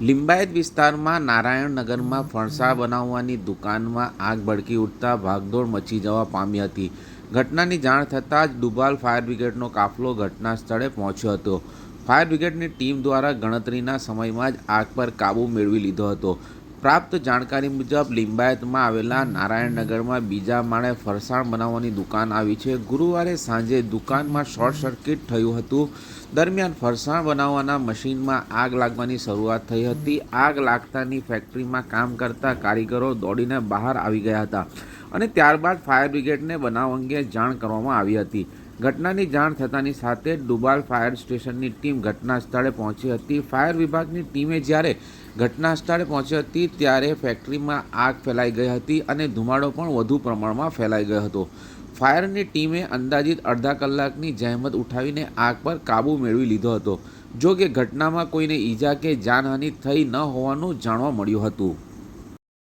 લિંબાયત વિસ્તારમાં નારાયણનગરમાં ફણસા બનાવવાની દુકાનમાં આગ ભડકી ઉઠતા ભાગદોડ મચી જવા પામી હતી. ઘટનાની જાણ થતાં જ દુબાલ ફાયર બ્રિગેડનો કાફલો ઘટના સ્થળે પહોંચ્યો હતો. ફાયર બ્રિગેડની ટીમ દ્વારા ગણતરીના સમયમાં જ આગ પર કાબૂ મેળવી લીધો હતો. પ્રાપ્ત જાણકારી મુજબ લિંબાયતમાં આવેલા નારાયણનગરમાં બીજા માળે ફરસાણ બનાવવાની દુકાન આવી છે. ગુરુવારે સાંજે દુકાનમાં શોર્ટ સર્કિટ થયું હતું. દરમિયાન ફરસાણ બનાવવાના મશીનમાં આગ લાગવાની શરૂઆત થઈ હતી. આગ લાગતાની ફેક્ટરીમાં કામ કરતા કારીગરો દોડીને બહાર આવી ગયા હતા અને ત્યારબાદ ફાયર બ્રિગેડને બનાવ અંગે જાણ કરવામાં આવી હતી. ઘટનાની જાણ થતાની સાથે ડુબાલ ફાયર સ્ટેશનની ટીમ ઘટના સ્થળે પહોંચી હતી. ફાયર વિભાગની ટીમે જ્યારે ઘટના સ્થળે પહોંચી હતી ત્યારે ફેક્ટરીમાં આગ ફેલાઈ ગઈ હતી અને ધુમાડો પણ વધુ પ્રમાણમાં ફેલાઈ ગયો હતો. ફાયરની ટીમે અંદાજિત અડધા કલાકની જહેમત ઉઠાવીને આગ પર કાબૂ મેળવી લીધો હતો, જો કે ઘટનામાં કોઈને ઈજા કે જાનહાનિ થઈ ન હોવાનું જાણવા મળ્યું હતું.